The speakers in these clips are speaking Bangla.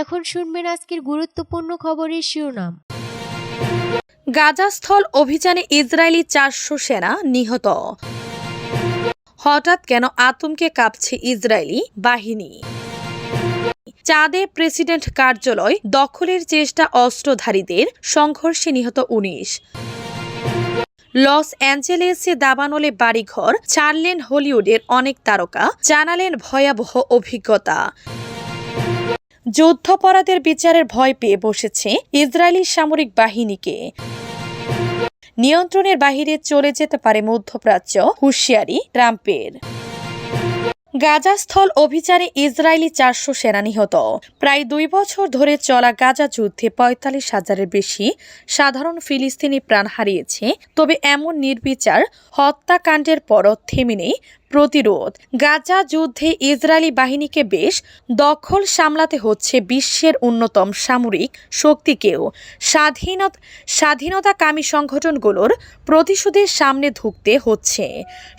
এখন শুনবেন আজকের গুরুত্বপূর্ণ খবরের শিরোনাম। গাজাস্থল অভিযানে ইসরায়েলি চারশো সেনা নিহত। হঠাৎ কেন আতঙ্কে কাঁপছে ইসরায়েলি বাহিনী? চাঁদে প্রেসিডেন্ট কার্যালয় দখলের চেষ্টা অস্ত্রধারীদের সংঘর্ষে নিহত উনিশ। লস অ্যাঞ্জেলেসে দাবানলে বাড়িঘর ছাড়লেন হলিউডের অনেক তারকা, জানালেন ভয়াবহ অভিজ্ঞতা। যুদ্ধপরাধের বিচারের ভয় পেয়ে বসেছে ইসরায়েলি সামরিক বাহিনীকে। নিয়ন্ত্রণের বাহিরে চলে যেতে পারে মধ্যপ্রাচ্য হুঁশিয়ারি ট্রাম্পের। গাজাস্থল অভিযানে ইসরায়েলি চারশো সেনা নিহত। প্রায় দুই বছর ধরে চলা গাজা যুদ্ধে পঁয়তাল্লিশ হাজারের বেশি সাধারণ ফিলিস্তিনি প্রাণ হারিয়েছে, তবে এমন নির্বিচার হত্যাকাণ্ডের পরও থেমে নেই প্রতিরোধ। গাজা যুদ্ধে ইসরায়েলি বাহিনীকে বেশ দখল সামলাতে হচ্ছে বিশ্বের অন্যতম সামরিক শক্তিকেও। স্বাধীনত স্বাধীনতাকামী সংগঠনগুলোর প্রতিশোধের সামনে ধুঁকতে হচ্ছে।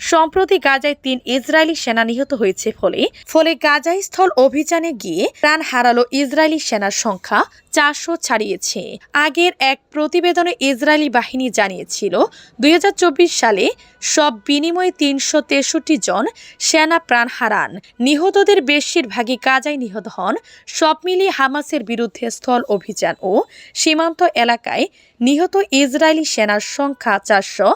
সম্প্রতি গাজায় তিন ইসরায়েলি সেনা নিহত হয়েছে ফলে ফলে গাজায় স্থল অভিযানে গিয়ে প্রাণ হারালো ইসরায়েলি সেনার সংখ্যা চারশো ছাড়িয়েছে। আগের এক প্রতিবেদনে ইসরায়েলি বাহিনী জানিয়েছিল, দুই হাজার চব্বিশ সালে সব বিনিময়ে তিনশো তেষট্টি জন সেনা প্রাণ হারান। নিহতদের বেশিরভাগই গাজায় নিহত হন। সব মিলিয়ে হামাসের বিরুদ্ধে স্থল অভিযান ও সীমান্ত এলাকায় নিহত ইসরায়েলি সেনার সংখ্যা চারশো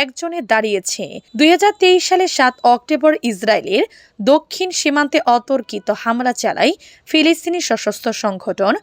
একজনে দাঁড়িয়েছে। দুই হাজার তেইশ সালে সাত অক্টোবর ইসরায়েলের দক্ষিণ সীমান্তে অতর্কিত হামলা চালায় ফিলিস্তিনি সশস্ত্র সংগঠন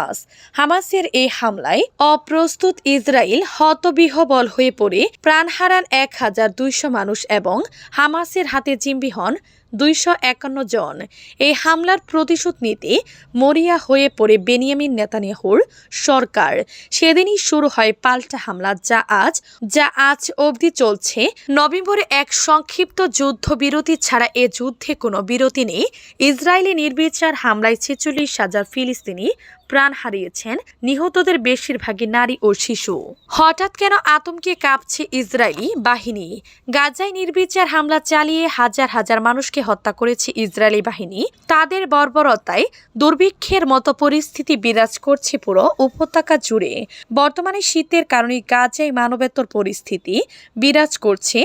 হামাস। হামাসের এই হামলায় অপ্রস্তুত ইসরায়েল হতবিহবল হয়ে পড়ে প্রাণ হারান এক হাজার দুইশো মানুষ এবং হামাসের হাতে জিম্বি হন দুইশো একান্ন জন। এই হামলার প্রতিশোধ নিতে মরিয়া হয়ে পড়ে বেনিয়ামিন নেতানিয়াহুর সরকার। সেদিনই শুরু হয় পাল্টা হামলা, যা আজ যা আজ অবধি চলছে। নভেম্বরে এক সংক্ষিপ্ত যুদ্ধবিরতি ছাড়া এ যুদ্ধে কোনো বিরতি নেই। ইসরায়েলি নির্বিচার হামলায় ছেচল্লিশ হাজার ফিলিস্তিনি প্রাণ হারিয়েছেন। নিহতদের বেশিরভাগই নারী ও শিশু। হঠাৎ কেন আতঙ্কে কাঁপছে ইসরায়েলি বাহিনী? গাজায় নির্বিচার হামলা চালিয়ে হাজার হাজার মানুষকে হত্যা করেছে ইসরায়েলি বাহিনী। তাদের বর্বরতায় দুর্ভিক্ষের মতো পরিস্থিতি বিরাজ করছে পুরো উপত্যকা জুড়ে। বর্তমানে শীতের কারণে গাজায় মানবেতর পরিস্থিতি বিরাজ করছে।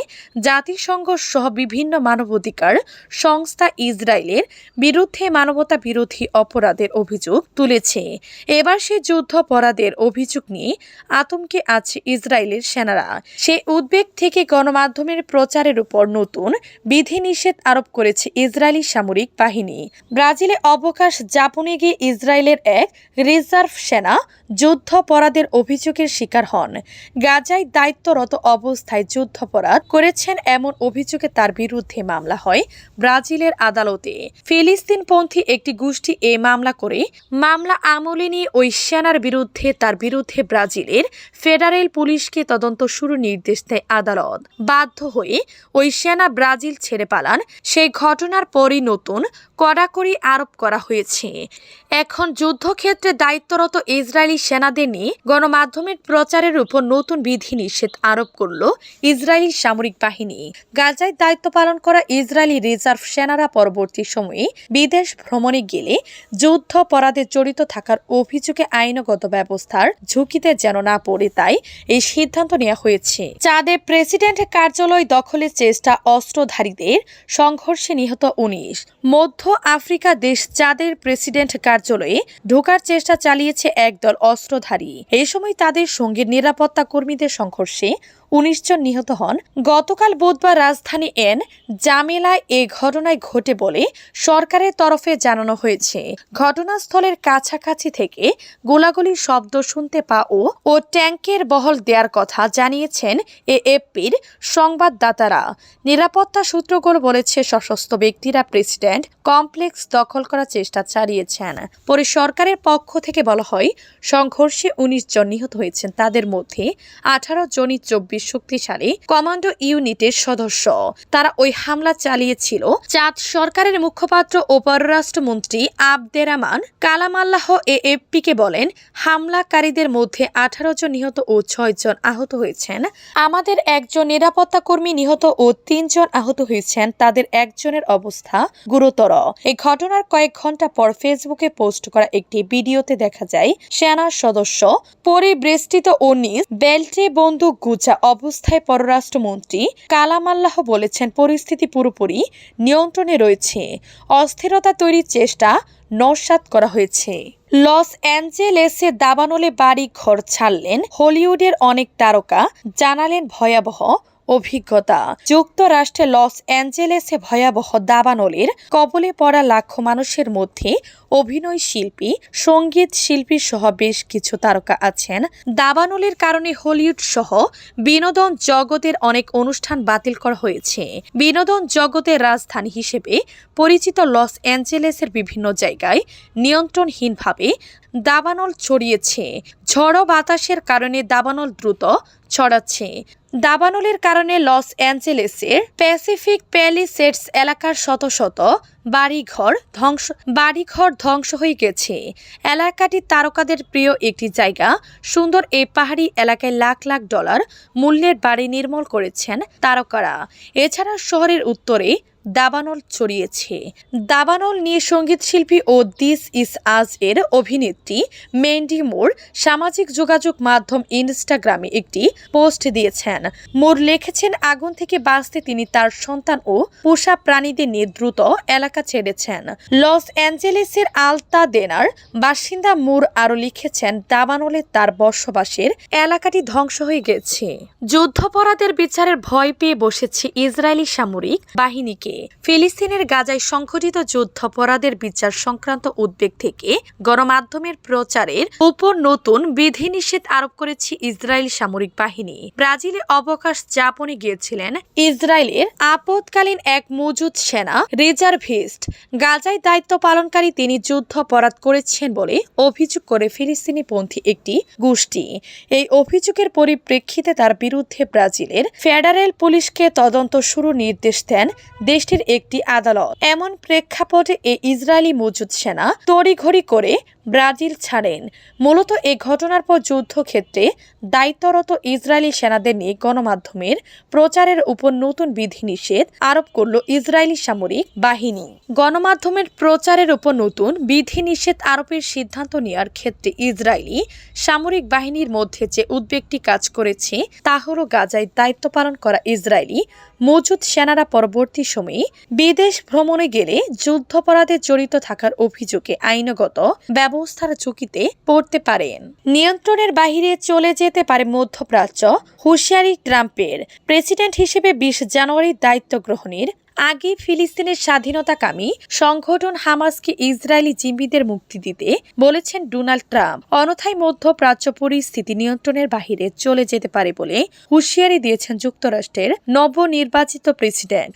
জাতিসংঘ সহ বিভিন্ন মানবাধিকার সংস্থা ইসরায়েলের বিরুদ্ধে মানবতা বিরোধী অপরাধের অভিযোগ তুলেছে। এবার সে যুদ্ধপরাধের অভিযোগ নিয়ে আতঙ্কে আছে ইসরায়েলের সেনারা। সে উদ্বেগ থেকে গণমাধ্যমের প্রচারের উপর নতুন বিধিনিষেধ আরোপ করেছে ইসরায়েলি সামরিক বাহিনী। ব্রাজিলে অবকাশ যাপনে গিয়ে ইসরায়েলের এক রিজার্ভ সেনা যুদ্ধপরাধের অভিযোগের শিকার হন। গাজায় দায়িত্বরত অবস্থায় যুদ্ধপরাধ করেছেন এমন অভিযোগে তার বিরুদ্ধে মামলা হয় ব্রাজিলের আদালতে। ফিলিস্তিনপন্থী একটি গোষ্ঠী এ মামলা করে মামলা আমলে নিয়ে ওই সেনার বিরুদ্ধে তার বিরুদ্ধে ব্রাজিলের ফেডারেল পুলিশকে তদন্ত শুরু নির্দেশ দেয় আদালত। বাধ্য হয়ে ওই সেনা ব্রাজিল ছেড়ে পালান। সেই ঘটনার পরই নতুন কড়াকড়ি আরোপ করা হয়েছে। এখন যুদ্ধক্ষেত্রে দায়িত্বরত ইসরায়েলি সেনাদের নিয়ে গণমাধ্যমের প্রচারের উপর নতুন বিধিনিষেধ আরোপ করল ইসরায়েলি সামরিক বাহিনী। গাজায় দায়িত্ব পালন করা ইসরায়েলি রিজার্ভ সেনারা পরবর্তী সময়ে বিদেশ ভ্রমণে গেলে যুদ্ধ যুদ্ধপরাধে জড়িত থাকার অভিযোগে আইনগত ব্যবস্থার ঝুঁকিতে যেন না পড়ে তাই এই সিদ্ধান্ত নেওয়া হয়েছে। চাঁদে প্রেসিডেন্ট কার্যালয় দখলের চেষ্টা অস্ত্রধারীদের সংঘর্ষে নিহত উনিশ। মধ্য আফ্রিকা দেশ চাঁদের প্রেসিডেন্ট কার্যালয়ে ঢোকার চেষ্টা চালিয়েছে একদল অস্ত্রধারী। এই সময় তাদের সঙ্গে নিরাপত্তা কর্মীদের সংঘর্ষে উনিশ জন নিহত হন। গতকাল বুধবার রাজধানী এন জামেলায় এ ঘটনায় ঘটে বলে সরকারের তরফে জানানো হয়েছে। ঘটনাস্থলের কাছাকাছি থেকে গোলাগুলির শব্দ শুনতে পাও ও ট্যাঙ্কের বহল দেওয়ার কথা জানিয়েছেন এএফপির সংবাদদাতারা। নিরাপত্তা সূত্রগুলো বলেছে সশস্ত্র ব্যক্তিরা প্রেসিডেন্ট কমপ্লেক্স দখল করার চেষ্টা চালিয়েছেন। পরে সরকারের পক্ষ থেকে বলা হয়, সংঘর্ষে উনিশ জন নিহত হয়েছেন। তাদের মধ্যে আঠারো জনই চব্বিশ শক্তিশালী কমান্ডো ইউনিটের সদস্য। তারা ওই হামলা চালিয়েছিল। চাঁদ সরকারের মুখপাত্র ও পররাষ্ট্রমন্ত্রী আবদেরামান কালামাল্লাহ এএফপিকে বলেন, হামলাকারীদের মধ্যে আঠারো জন নিহত ও ছয় জন আহত হয়েছেন। আমাদের একজন নিরাপত্তা কর্মী নিহত ও তিনজন আহত হয়েছেন। তাদের একজনের অবস্থা গুরুতর। এই ঘটনার কয়েক ঘণ্টা পর ফেসবুকে পোস্ট করা একটি ভিডিওতে দেখা যায়, সেনার সদস্য পরিবেষ্টিত নিজ বেল্টে বন্দুক গুজা অবস্থায় পররাষ্ট্রমন্ত্রী কালামাল্লাহ বলেছেন, পরিস্থিতি পুরোপুরি নিয়ন্ত্রণে রয়েছে। অস্থিরতা তৈরির চেষ্টা নস্যাৎ করা হয়েছে। লস অ্যাঞ্জেলেসে দাবানলে বাড়ি ঘর ছাড়লেন হলিউডের অনেক তারকা, জানালেন ভয়াবহ অভিজ্ঞতা। যুক্তরাষ্ট্রে লস অ্যাঞ্জেলেসে ভয়াবহ দাবানলের কবলে পড়া লাখো মানুষের মধ্যে অভিনয় শিল্পী, সংগীত শিল্পী সহ বেশ কিছু তারকা আছেন। দাবানলের কারণে হলিউড সহ বিনোদন জগতের অনেক অনুষ্ঠান বাতিল করা হয়েছে। বিনোদন জগতের রাজধানী হিসেবে পরিচিত লস অ্যাঞ্জেলেসের বিভিন্ন জায়গায় নিয়ন্ত্রণহীনভাবে দাবানল ছড়িয়েছে। ঝড়ো বাতাসের কারণে দাবানল দ্রুত ছড়াচ্ছে। দাবানলের কারণে লস অ্যাঞ্জেলেসের প্যাসিফিক প্যালিসেটস এলাকার শত শত বাড়িঘর ধ্বংস বাড়িঘর ধ্বংস হয়ে গেছে। এলাকাটি তারকাদের প্রিয় একটি জায়গা। সুন্দর এই পাহাড়ি এলাকায় লাখ লাখ ডলার মূল্যের বাড়ি নির্মল করেছেন তারকারা। এছাড়া শহরের উত্তরে দাবানল ছড়িয়েছে। দাবানল নিয়ে সংগীত শিল্পী ও দিস ইস আজ এর অভিনেত্রী মেন্ডি মোর সামাজিক যোগাযোগ মাধ্যম ইনস্টাগ্রামে একটি পোস্ট দিয়েছেন। মোর লিখেছেন, আগুন থেকে বাঁচতে তিনি তার সন্তান ও পোষা প্রাণীদের নিয়ে দ্রুত এলাকা ছেড়েছেন। লস অ্যাঞ্জেলেসের আলতা দেনার বাসিন্দা মুর আরও লিখেছেন, দাবানলে তার বসবাসের এলাকাটি ধ্বংস হয়ে গেছে। যুদ্ধাপরাধের বিচারের ভয় পেয়ে বসেছে ইসরায়েলি সামরিক বাহিনীকে। ফিলিস্তিনের গাজায় সংঘটিত যুদ্ধাপরাধের বিচার সংক্রান্ত উদ্বেগ থেকে গণমাধ্যমের প্রচারের উপর নতুন বিধিনিষেধ আরোপ করেছে ইসরায়েল সামরিক বাহিনী। ব্রাজিলে অবকাশ যাপনে গিয়েছিলেন ইসরায়েলের আপতকালীন এক মজুদ সেনা, রিজার্ভিস্ট। গাজায় দায়িত্ব পালনকারী তিনি যুদ্ধাপরাধ করেছেন বলে অভিযোগ করে ফিলিস্তিনি পন্থী একটি গোষ্ঠী। এই অভিযোগের পরিপ্রেক্ষিতে তার বিরুদ্ধে ব্রাজিলের ফেডারেল পুলিশকে তদন্ত শুরু নির্দেশ দেন দেশটির একটি আদালত। এমন প্রেক্ষাপটে এই ইসরায়েলি মজুদ সেনা তড়িঘড়ি করে ব্রাজিল ছাড়েন। মূলত এ ঘটনার পর যুদ্ধক্ষেত্রে দায়িত্বরত ইসরায়েলি সেনাদের নিয়ে গণমাধ্যমের প্রচারের উপর নতুন বিধিনিষেধ আরোপ করল ইসরায়েলি সামরিক বাহিনী। গণমাধ্যমের প্রচারের উপর নতুন বিধিনিষেধ আরোপের সিদ্ধান্ত নেওয়ার ক্ষেত্রে ইসরায়েলি সামরিক বাহিনীর মধ্যে যে উদ্বেগটি কাজ করেছে, তা হল গাজায় দায়িত্ব পালন করা ইসরায়েলি মজুদ সেনারা পরবর্তী সময়ে বিদেশ ভ্রমণে গেলে যুদ্ধাপরাধে জড়িত থাকার অভিযোগে আইনগত ব্যবস্থার ঝুঁকিতে পড়তে পারেন। নিয়ন্ত্রণের বাহিরে চলে যেতে পারে মধ্যপ্রাচ্য হুঁশিয়ারি ট্রাম্পের। প্রেসিডেন্ট হিসেবে বিশ জানুয়ারির দায়িত্ব গ্রহণের আগে ফিলিস্তিনের স্বাধীনতাকামী সংগঠন হামাসকে ইসরায়েলি জিম্মিদের মুক্তি দিতে বলেছেন ডোনাল্ড ট্রাম্প। অন্যথায় মধ্যপ্রাচ্য পরিস্থিতি নিয়ন্ত্রণের বাহিরে চলে যেতে পারে বলে হুঁশিয়ারি দিয়েছেন যুক্তরাষ্ট্রের নবনির্বাচিত প্রেসিডেন্ট।